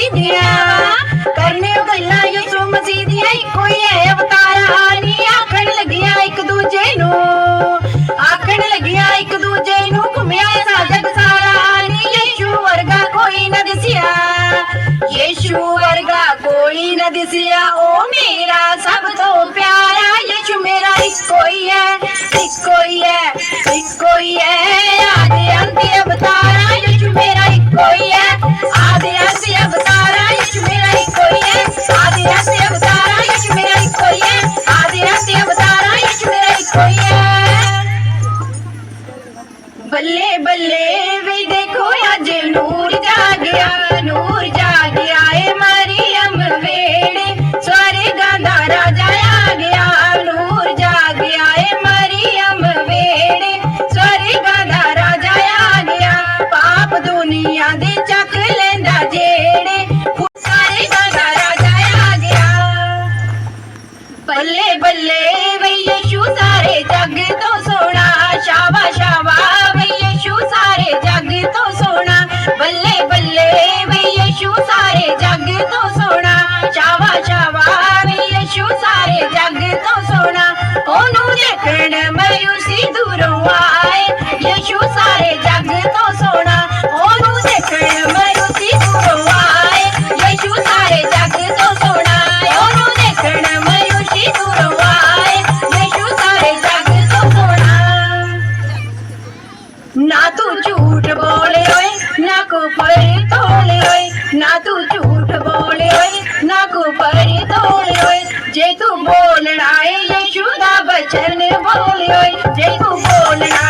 ਮਸੀਦਿਆ। ਕਰਨੇ ਵਰਗਾ ਕੋਈ ਨਾ ਦਿਸਿਆ ਉਹ ਮੇਰਾ ਸਭ ਤੋਂ ਪਿਆਰਾ, ਯਿਸੂ ਮੇਰਾ ਇੱਕੋ ਹੀ ਹੈ, ਇੱਕੋ ਹੀ ਹੈ, ਇੱਕੋ ਹੀ ਹੈ। ਅਵਤਾਰਾ, ਯਿਸੂ ਮੇਰਾ ਇੱਕੋ ਹੀ ਹੈ। மணமயுசி துருவா. Olha aí.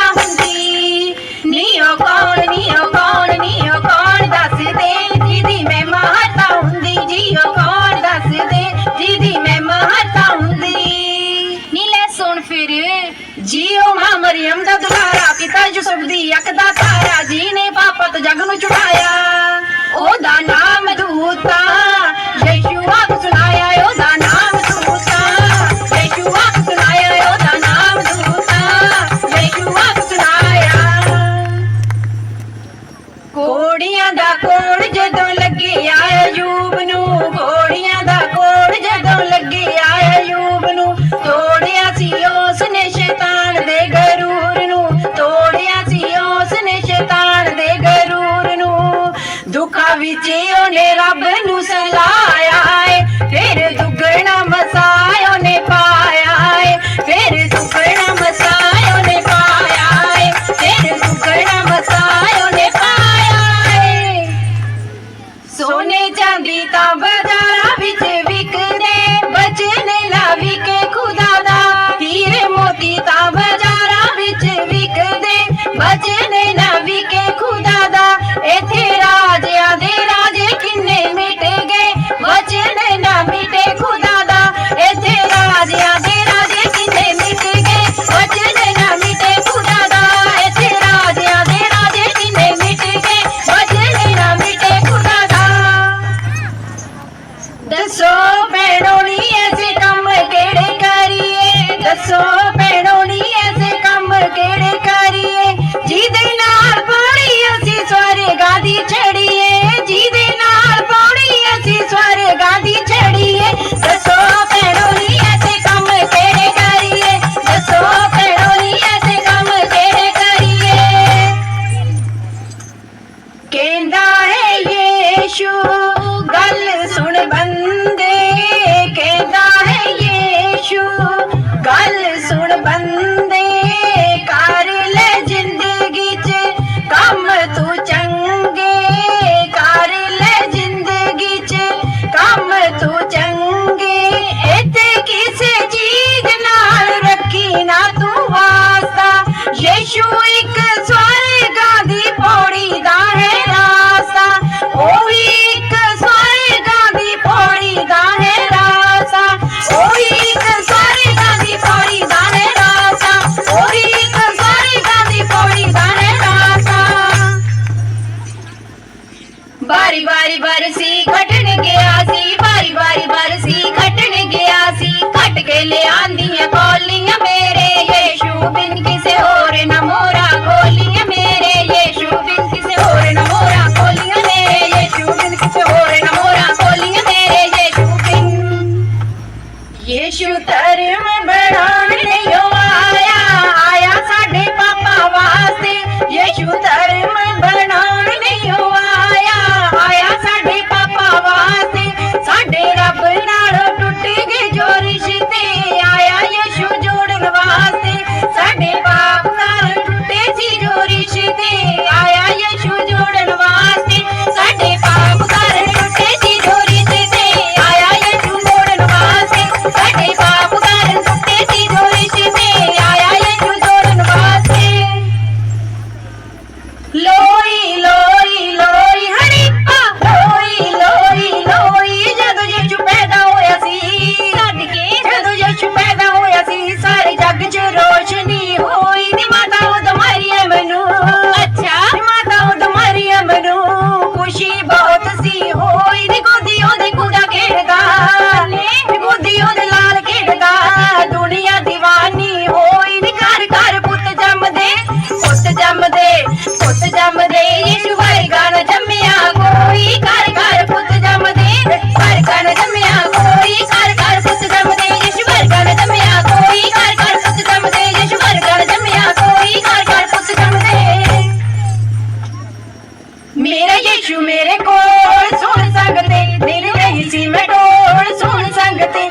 ਮਹਾਰਾਜਾ ਯੂਸਫ ਦੀ ਅੱਖ ਜੀ ਨੇ ਪਾਪਤ ਜਗ ਨੂੰ ਛੁਡਾਇਆ। ਉਹਦਾ ਨਾਮ ਯਿਸੂ ਧਰਮ ਬਣਾਉਣ ਲਈ ਆਇਆ। ਆਇਆ ਸਾਡੇ ਪਾਪਾਂ ਵਾਸਤੇ। ਯਿਸੂ ਧਰਮ ਯੀਸ਼ੂ ਮੇਰੇ ਕੋਲ ਸੁਣ ਸੰਗਤੇ ਦਿਲ ਨਹੀਂ ਸੀ ਮੈਂ ਢੋਲ ਸੁਣ ਸੰਗਤੇ